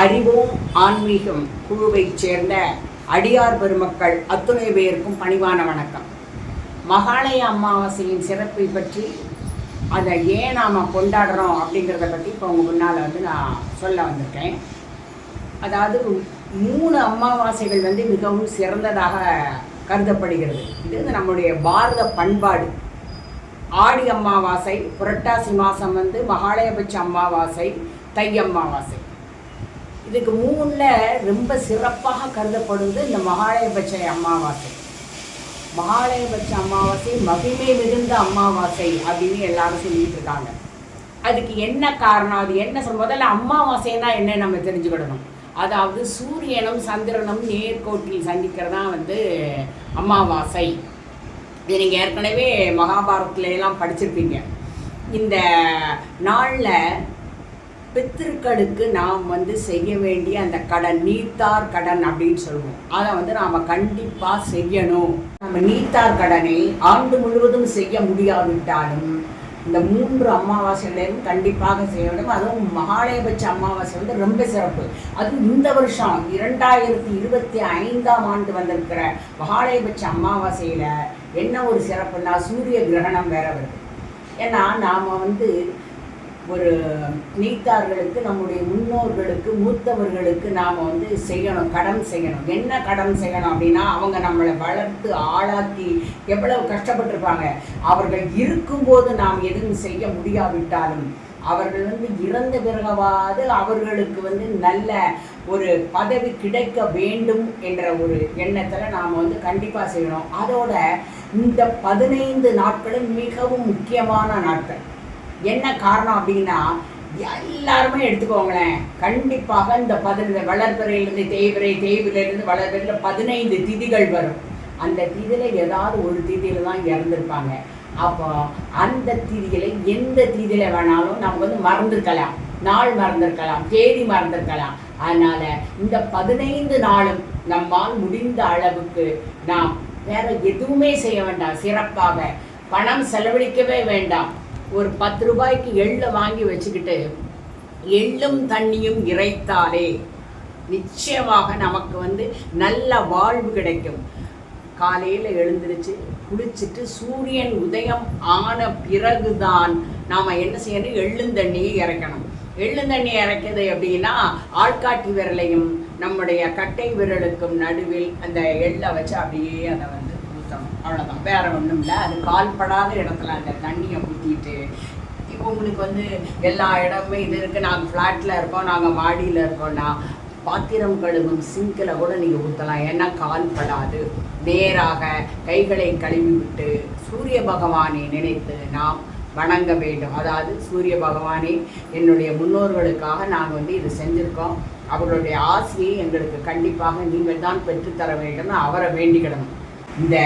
அறிவோம் ஆன்மீகம் குழுவைச் சேர்ந்த அடியார் பெருமக்கள் அத்துணை பேருக்கும் பணிவான வணக்கம். மகாலய அமாவாசையின் சிறப்பை பற்றி அதை ஏன் நாம் கொண்டாடுறோம் அப்படிங்கிறத பற்றி இப்போ உங்கள் முன்னால் வந்து நான் சொல்ல வந்திருக்கேன். அதாவது மூணு அமாவாசைகள் வந்து மிகவும் சிறந்ததாக கருதப்படுகிறது. இது வந்து நம்முடைய பாரத பண்பாடு. ஆடி அமாவாசை புரட்டாசி மாதம் வந்து மகாலயபட்ச அமாவாசை தை அமாவாசை. இதுக்கு மூணில் ரொம்ப சிறப்பாக கருதப்படுவது இந்த மகாலயபட்ச அமாவாசை. மகாலயபட்ச அமாவாசை மகிமை மிகுந்த அமாவாசை அப்படின்னு எல்லாரும் சொல்லிட்டு இருக்காங்க அதுக்கு என்ன காரணம்? அது என்ன சொல் முதல்ல அமாவாசைனா என்ன நம்ம தெரிஞ்சுக்கிடணும். அதாவது சூரியனும் சந்திரனும் நேர்கோட்டில் சந்திக்கிறதா வந்து அமாவாசை. இது நீங்கள் ஏற்கனவே மகாபாரதத்துல எல்லாம் படிச்சிருப்பீங்க. இந்த நாளில் பித்திருக்களுக்கு நாம் வந்து செய்ய வேண்டிய அந்த கடன் நீத்தார் கடன் அப்படின்னு சொல்லுவோம். அதை வந்து நாம் கண்டிப்பாக செய்யணும். நம்ம நீத்தார் கடனை ஆண்டு முழுவதும் செய்ய முடியாவிட்டாலும் இந்த மூன்று அமாவாசைகளையும் கண்டிப்பாக செய்ய வேண்டும். அதுவும் மகாலயபட்ச அமாவாசை வந்து ரொம்ப சிறப்பு. அதுவும் இந்த வருஷம் இரண்டாயிரத்தி இருபத்தி ஐந்தாம் ஆண்டு வந்திருக்கிற மகாலயபட்ச அமாவாசையில் என்ன ஒரு சிறப்புன்னா சூரிய கிரகணம் வேற வருது. ஏன்னா நாம் வந்து ஒரு நீத்தார்களுக்கு நம்முடைய முன்னோர்களுக்கு மூத்தவர்களுக்கு நாம் வந்து செய்யணும் கடன் செய்யணும். என்ன கடன் செய்யணும் அப்படின்னா அவங்க நம்மளை வளர்த்து ஆளாக்கி எவ்வளவு கஷ்டப்பட்டிருப்பாங்க. அவர்கள் இருக்கும்போது நாம் எதுவும் செய்ய முடியாவிட்டாலும் அவர்கள் வந்து இறந்த பிறகவாது அவர்களுக்கு வந்து நல்ல ஒரு பதவி கிடைக்க வேண்டும் என்ற ஒரு எண்ணத்தில் நாம் வந்து கண்டிப்பாக செய்யணும். அதோட இந்த பதினைந்து நாட்களும் மிகவும் முக்கியமான நாட்கள். என்ன காரணம் அப்படின்னா எல்லாருமே எடுத்துக்கோங்களேன். கண்டிப்பாக இந்த பதினைந்து வளர்பிறையிலிருந்து தேய்பிறை தேய்பிரையிலிருந்து வளர்பிறையில் பதினைந்து திதிகள் வரும். அந்த திதியில் ஏதாவது ஒரு திதியில் தான் இறந்துருப்பாங்க. அப்போ அந்த திதியில் எந்த திதியில் வேணாலும் நம்ம வந்து மறந்துருக்கலாம். நாள் மறந்துருக்கலாம் தேதி மறந்திருக்கலாம். அதனால இந்த பதினைந்து நாளும் நம்மால் முடிந்த அளவுக்கு நாம் வேற எதுவுமே செய்ய வேண்டாம். சிறப்பாக பணம் செலவழிக்கவே வேண்டாம். ஒரு பத்து ரூபாய்க்கு எள்ளை வாங்கி வச்சுக்கிட்டு எள்ளும் தண்ணியும் இறைத்தாலே நிச்சயமாக நமக்கு வந்து நல்ல வாழ்வு கிடைக்கும். காலையில் எழுந்திருச்சு குளிச்சுட்டு சூரியன் உதயம் ஆன பிறகுதான் நாம் என்ன செய்யணும்? எள்ளுந்தண்ணியை இறக்கணும். எள்ளுந்தண்ணி இறக்குது அப்படின்னா ஆள்காட்டி விரலையும் நம்முடைய கட்டை விரலுக்கும் நடுவில் அந்த எள்ளை வச்சு அப்படியே அதை வந்து அவ்வளோதான் வேற ஒன்றும் இல்லை. அது கால்படாத இடத்துல அந்த தண்ணியை ஊற்றிட்டு இப்போ உங்களுக்கு வந்து எல்லா இடமுமே இது இருக்குது நாங்கள் ஃப்ளாட்டில் இருக்கோம் நாங்கள் மாடியில் இருக்கோம்னா பாத்திரம் கழுவும் சிங்கில் கூட நீங்கள் ஊற்றலாம் ஏன்னா கால் படாது. நேராக கைகளை கழுவி விட்டு சூரிய பகவானை நினைத்து நாம் வணங்க வேண்டும். அதாவது சூரிய பகவானே என்னுடைய முன்னோர்களுக்காக நாங்கள் வந்து இது செஞ்சுருக்கோம். அவர்களுடைய ஆசையை எங்களுக்கு கண்டிப்பாக நீங்கள் தான் பெற்றுத்தர வேண்டும்னு அவரை வேண்டிக்கிடணும். இந்த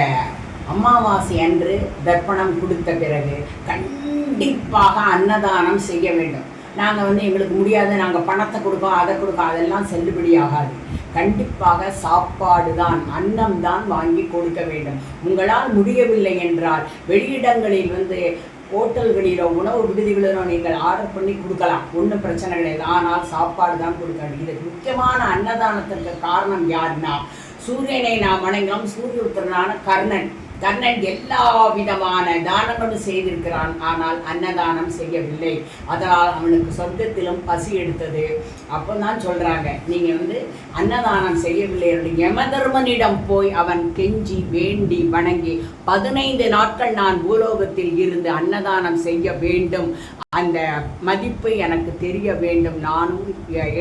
அமாவாசை அன்று தர்ப்பணம் கொடுத்த பிறகு கண்டிப்பாக அன்னதானம் செய்ய வேண்டும். நாங்கள் வந்து எங்களுக்கு முடியாது நாங்கள் பணத்தை கொடுக்கோம் அதை கொடுக்கோம் அதெல்லாம் செல்லுபடியாகாது கண்டிப்பாக சாப்பாடு தான் அன்னம் தான் வாங்கி கொடுக்க வேண்டும். உங்களால் முடியவில்லை என்றால் வெளியிடங்களில் வந்து ஹோட்டல்களிலோ உணவு விடுதிகளிலோ நீங்கள் ஆர்டர் பண்ணி கொடுக்கலாம். ஒன்றும் பிரச்சனை கிடையாது. ஆனால் சாப்பாடு தான் கொடுக்க வேண்டும். இது முக்கியமான அன்னதானத்திற்கு காரணம் யாருன்னா சூரியனை நாம் வணங்கினோம் சூரிய உத்திரனான கர்ணன். கண்ணன் எல்லா விதமான தானங்களும் செய்திருக்கிறான். ஆனால் அன்னதானம் செய்யவில்லை. அதனால் அவனுக்கு சொர்க்கத்திலும் பசி எடுத்தது. அப்போ தான் சொல்கிறாங்க நீங்கள் வந்து அன்னதானம் செய்யவில்லை என்று யமதர்மனிடம் போய் அவன் கெஞ்சி வேண்டி வணங்கி பதினைந்து நாட்கள் நான் பூலோகத்தில் இருந்து அன்னதானம் செய்ய வேண்டும். அந்த மதிப்பு எனக்கு தெரிய வேண்டும். நானும்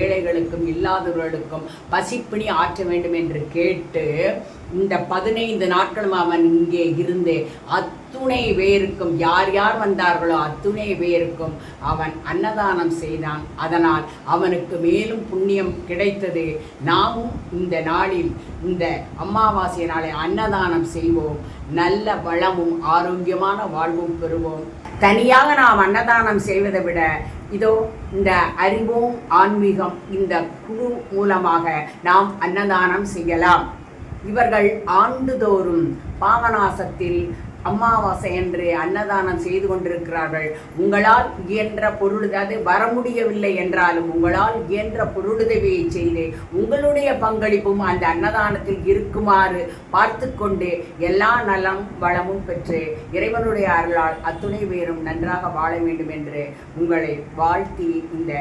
ஏழைகளுக்கும் இல்லாதவர்களுக்கும் பசிப்பிணி ஆற்ற வேண்டும் என்று கேட்டு இந்த பதினைந்து நாட்களும் அவன் இங்கே இருந்து. அத்துணை பேருக்கும் யார் யார் வந்தார்களோ அத்துணை பேருக்கும் அவன் அன்னதானம் செய்தான். அதனால் அவனுக்கு மேலும் புண்ணியம் கிடைத்தது. நாமும் இந்த நாளில் இந்த அமாவாசை நாளை அன்னதானம் செய்வோம். நல்ல வளமும் ஆரோக்கியமான வாழ்வும் பெறுவோம். தனியாக நாம் அன்னதானம் செய்வதை விட இதோ இந்த அறிவோம் ஆன்மீகம் இந்த குழு மூலமாக நாம் அன்னதானம் செய்யலாம். இவர்கள் ஆண்டுதோறும் பாவநாசத்தில் அமாவாசை என்று அன்னதானம் செய்து கொண்டிருக்கிறார்கள். உங்களால் இயன்ற பொருளுதாவது வர முடியவில்லை என்றாலும் உங்களால் இயன்ற பொருளுதவியை செய்து உங்களுடைய பங்களிப்பும் அந்த அன்னதானத்தில் இருக்குமாறு பார்த்து கொண்டு எல்லா நலம் வளமும் பெற்று. இறைவனுடைய அருளால் அத்துணை பேரும் நன்றாக வாழ வேண்டும் என்று உங்களை வாழ்த்தி இந்த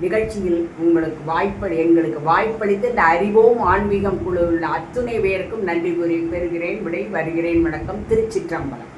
நிகழ்ச்சியில் உங்களுக்கு வாய்ப்பு எங்களுக்கு வாய்ப்பளித்து இந்த அறிவோம் ஆன்மீகம் குழு உள்ள அத்துணை பேருக்கும் நன்றி கூறி பெறுகிறேன். விடை வருகிறேன். வணக்கம். திருச்சிற்றம் cámara.